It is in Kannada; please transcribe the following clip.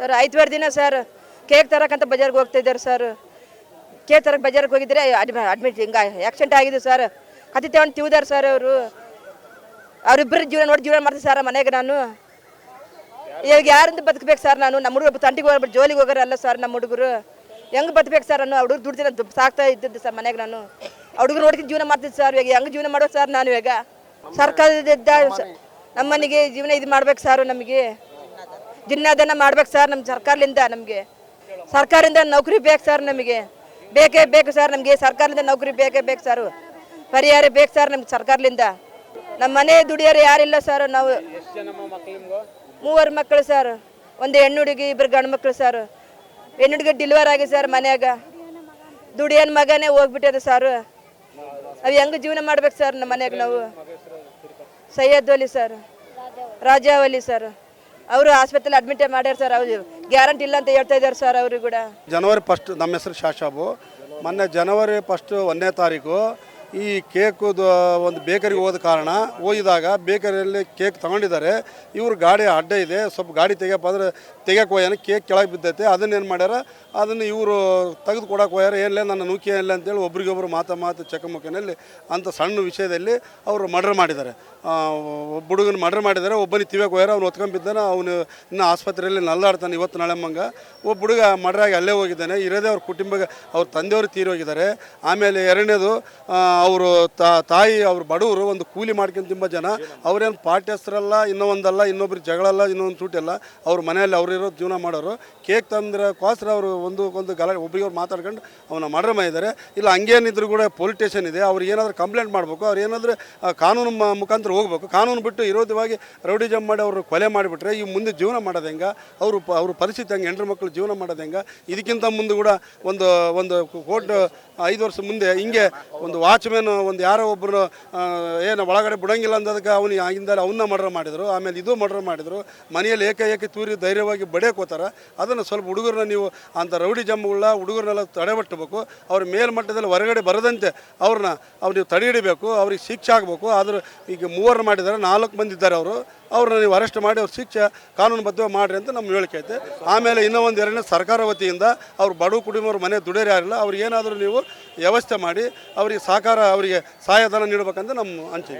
ಸರ್ ಐದುವರೆ ದಿನ ಸರ್ ಕೇಕ್ ತರಕಂತ ಬಜಾರ್ಗೆ ಹೋಗ್ತಾ ಇದ್ದಾರೆ ಸರ್. ಕೇಕ್ ತರಕ್ಕೆ ಬಜಾರ್ಗೆ ಹೋಗಿದ್ರೆ ಅಡ್ಮಿ, ಅಡ್ಮಿಟ್ ಹಿಂಗೆ ಆಕ್ಸಿಡೆಂಟ್ ಆಗಿದೆ ಸರ್. ಕತ್ತಿ ತಗೊಂಡು ತಿವಿದಾರೆ ಸರ್ ಅವರು. ಅವರಿಬ್ಬರು ಜೀವನ ನೋಡಿ ಜೀವನ ಮಾಡ್ತೀನಿ ಸರ್ ಮನೆಗೆ ನಾನು. ಇವಾಗ ಯಾರಿಂದ ಬದುಕಬೇಕು ಸರ್ ನಾನು? ನಮ್ಮ ಹುಡುಗರು ತಂಟಿಗೆ ಹೋಗ್ಬಿಟ್ಟು ಜೋಲಿಗೆ ಹೋಗೋರಲ್ಲ ಸರ್ ನಮ್ಮ ಹುಡುಗರು. ಹೆಂಗೆ ಬದುಕಬೇಕು ಸರ್ ನಾನು? ಹುಡುಗರು ದುಡ್ಡು ಸಾಕ್ತಾ ಇದ್ದಿದ್ದು ಸರ್ ಮನೆಗೆ ನಾನು. ಹುಡುಗರು ನೋಡ್ಕೊಂಡು ಜೀವನ ಮಾಡ್ತಿದ್ದೆ ಸರ್ ಇವಾಗ. ಹೆಂಗೆ ಜೀವನ ಮಾಡೋದು ಸರ್ ನಾನು ಇವಾಗ? ಸರ್ಕಾರದಿಂದ ನಮ್ಮ ಮನೆಗೆ ಜೀವನ ಇದು ಮಾಡ್ಬೇಕು ಸರ್ ನಮಗೆ. ದಿನದನ್ನ ಮಾಡ್ಬೇಕು ಸರ್ ನಮ್ಮ ಸರ್ಕಾರದಿಂದ ನಮಗೆ. ಸರ್ಕಾರದಿಂದ ನೌಕರಿ ಬೇಕು ಸರ್ ನಮಗೆ. ಬೇಕೇ ಬೇಕು ಸರ್ ನಮಗೆ. ಸರ್ಕಾರದಿಂದ ನೌಕರಿ ಬೇಕೇ ಬೇಕು ಸರ್. ಪರಿಹಾರ ಬೇಕು ಸರ್ ನಮ್ಗೆ ಸರ್ಕಾರದಿಂದ. ನಮ್ಮ ಮನೆ ದುಡಿಯೋರು ಯಾರಿಲ್ಲ ಸರ್ ನಾವು. ಮೂವರು ಮಕ್ಕಳು ಸರ್. ಒಂದು ಹೆಣ್ಣು ಹುಡುಗಿ ಇಬ್ಬರು ಗಂಡು ಮಕ್ಕಳು ಸರ್. ಹೆಣ್ಣು ಹುಡುಗಿ ಡಿಲಿವರ್ ಆಗಿ ಸರ್ ಮನೆಯಾಗ. ದುಡಿಯೋನ್ ಮಗನೇ ಹೋಗ್ಬಿಟ್ಟದ ಸರ್. ಅವು ಹೆಂಗೆ ಜೀವನ ಮಾಡ್ಬೇಕು ಸರ್ ನಮ್ಮ ಮನೆಯಾಗ ನಾವು. ಸೈಯದ್ ಅಲಿ ಸರ್. ರಾಜಾವಲಿ ಸರ್. ಅವರು ಆಸ್ಪತ್ರೆಲಿ ಅಡ್ಮಿಟ್ ಮಾಡ್ಯಾರ ಸರ್ ಅವ್ರು ಗ್ಯಾರಂಟಿ ಇಲ್ಲ ಅಂತ ಹೇಳ್ತಾ ಇದ್ದಾರೆ ಸರ್ ಅವರು ಕೂಡ. ಜನವರಿ ಫಸ್ಟ್ ನಮ್ಮ ಹೆಸರು ಶಾಶಾಬು. ಮೊನ್ನೆ ಜನವರಿ ಫಸ್ಟ್ ಒಂದನೇ ತಾರೀಕು ಈ ಕೇಕು ಒಂದು ಬೇಕರಿಗೆ ಹೋದ ಕಾರಣ ಹೋಗಿದಾಗ ಬೇಕರಿಯಲ್ಲಿ ಕೇಕ್ ತಗೊಂಡಿದ್ದಾರೆ. ಇವ್ರ ಗಾಡಿ ಅಡ್ಡ ಇದೆ. ಸ್ವಲ್ಪ ಗಾಡಿ ತೆಗಿಯಪ್ಪ ಅಂದ್ರೆ ತೆಗಿಯಕ್ಕೆ ಹೋಗ್ಯಾನ. ಕೇಕ್ ಕೆಳಗೆ ಬಿದ್ದೈತೆ. ಅದನ್ನೇನು ಮಾಡ್ಯಾರ? ಅದನ್ನು ಇವರು ತೆಗೆದು ಕೊಡೋಕೆ ಹೋಗ್ಯಾರ. ಏನಿಲ್ಲ ನನ್ನ ನೂಕಿ ಇಲ್ಲ ಅಂತೇಳಿ ಒಬ್ರಿಗೊಬ್ರು ಮಾತಾ ಮಾತು ಚಕಮಕಿನಲ್ಲಿ ಅಂಥ ಸಣ್ಣ ವಿಷಯದಲ್ಲಿ ಅವರು ಮರ್ಡರ್ ಮಾಡಿದ್ದಾರೆ. ಒಬ್ಬ ಹುಡುಗನ ಮರ್ಡರ್ ಮಾಡಿದ್ದಾರೆ. ಒಬ್ಬನಿಗೆ ತಿವಿಯಕ್ಕೆ ಹೋಗ್ಯಾರ. ಅವ್ನು ಹೊತ್ಕೊಂಬಿದ್ದಾನೆ ಅವನು ಇನ್ನು ಆಸ್ಪತ್ರೆಯಲ್ಲಿ ನಲ್ಲಾಡ್ತಾನೆ ಇವತ್ತು ನಾಳೆ ಮಂಗ. ಒಬ್ಬ ಹುಡುಗ ಮರ್ಡರ್ ಅಲ್ಲೇ ಹೋಗಿದ್ದಾನೆ. ಇರೋದೇ ಅವ್ರ ಕುಟುಂಬಕ್ಕೆ ಅವ್ರ ತಂದೆಯವರು ತೀರೋಗಿದ್ದಾರೆ. ಆಮೇಲೆ ಎರಡನೇದು ಅವರು ತಾಯಿ, ಅವ್ರ ಬಡವರು ಒಂದು ಕೂಲಿ ಮಾಡ್ಕೊಂಡು ತುಂಬ ಜನ. ಅವ್ರೇನು ಪಾರ್ಟಿಯಸ್ರಲ್ಲ ಇನ್ನೂ ಒಂದಲ್ಲ, ಇನ್ನೊಬ್ರು ಜಗಳಲ್ಲ, ಇನ್ನೊಂದು ತುಟಿಯಲ್ಲ ಅವ್ರ ಮನೆಯಲ್ಲಿ ಅವ್ರು ಇರೋ ಜೀವನ ಮಾಡೋರು. ಕೇಕ್ ತಂದ್ರೆ ಕ್ವಾಸ್ರ ಅವರು ಒಂದು ಒಂದು ಗಲ ಮಾತಾಡ್ಕೊಂಡು ಅವನ ಮರ್ಡರ್ ಮಾಡಿದ್ದಾರೆ. ಇಲ್ಲ, ಹಂಗೇನಿದ್ರು ಕೂಡ ಪೊಲೀಸ್ ಸ್ಟೇಷನ್ ಇದೆ. ಅವ್ರು ಏನಾದರೂ ಕಂಪ್ಲೇಂಟ್ ಮಾಡಬೇಕು, ಅವ್ರು ಏನಾದರೂ ಕಾನೂನು ಮುಖಾಂತರ ಹೋಗ್ಬೇಕು. ಕಾನೂನು ಬಿಟ್ಟು ವಿರೋಧವಾಗಿ ರೌಡಿಜಮ್ ಮಾಡಿ ಅವರು ಕೊಲೆ ಮಾಡಿಬಿಟ್ರೆ, ಈ ಮುಂದೆ ಜೀವನ ಮಾಡೋದು ಹೆಂಗೆ? ಅವರು ಅವ್ರ ಪರಿಸ್ಥಿತಿ ಹೆಂಗೆ? ಹೆಣ್ಣು ಮಕ್ಕಳು ಜೀವನ ಮಾಡೋದು ಹೆಂಗೆ? ಇದಕ್ಕಿಂತ ಮುಂದೆ ಕೂಡ ಒಂದು ಒಂದು ಕೋರ್ಟ್ ಐದು ವರ್ಷ ಮುಂದೆ ಹಿಂಗೆ ಒಂದು ವಾಚ್ಮ್ಯಾನ್ ಒಂದು ಯಾರೋ ಒಬ್ಬರು ಏನು ಒಳಗಡೆ ಬಿಡೋಂಗಿಲ್ಲ ಅಂದದಕ್ಕೆ ಅವನು ಆಗಿಂದ ಅವನ್ನ ಮರ್ಡರ್ ಮಾಡಿದರು, ಆಮೇಲೆ ಇದು ಮರ್ಡರ್ ಮಾಡಿದರು, ಮನೆಯಲ್ಲಿ ಏಕಾಏಕಿ ತೂರಿ ಧೈರ್ಯವಾಗಿ ಹೋಗ್ತಾರೆ ಅದನ್ನು ಸ್ವಲ್ಪ ಹುಡುಗರನ್ನ ನೀವು ಅಂಥ ರೌಡಿ ಜಮ್ಮುಗಳ ಹುಡುಗರನ್ನೆಲ್ಲ ತಡೆಗಟ್ಟಬೇಕು, ಅವ್ರ ಮೇಲ್ಮಟ್ಟದಲ್ಲಿ ಹೊರಗಡೆ ಬರದಂತೆ ಅವ್ರನ್ನ ಅವ್ರು ನೀವು ತಡೆ ಹಿಡಿಬೇಕು, ಅವ್ರಿಗೆ ಶಿಕ್ಷೆ ಆಗಬೇಕು, ಆದ್ರೆ ಈಗ ಮೂವರು ಮಾಡಿದ್ದಾರೆ ನಾಲ್ಕು ಮಂದಿ ಇದ್ದಾರೆ ಅವರು, ಅವ್ರನ್ನ ನೀವು ಅರೆಸ್ಟ್ ಮಾಡಿ ಅವ್ರ ಶಿಕ್ಷೆ ಕಾನೂನುಬದ್ಧವಾಗಿ ಮಾಡಿರಿ ಅಂತ ನಮ್ಮ ಹೇಳಿಕೆ ಐತೆ. ಆಮೇಲೆ ಇನ್ನೂ ಒಂದು ಎರಡನೇ ಸರ್ಕಾರ ವತಿಯಿಂದ ಅವ್ರು ಬಡ ಕುಟುಂಬವ್ರ ಮನೆ ದುಡಿಯೋರು ಯಾರಿಲ್ಲ, ಅವ್ರಿಗೆ ಏನಾದರೂ ನೀವು ವ್ಯವಸ್ಥೆ ಮಾಡಿ, ಅವರಿಗೆ ಸಹಕಾರ ಅವರಿಗೆ ಸಹಾಯಧನ ನೀಡಬೇಕಂತ ನಮ್ಮ ಅಂಚೆ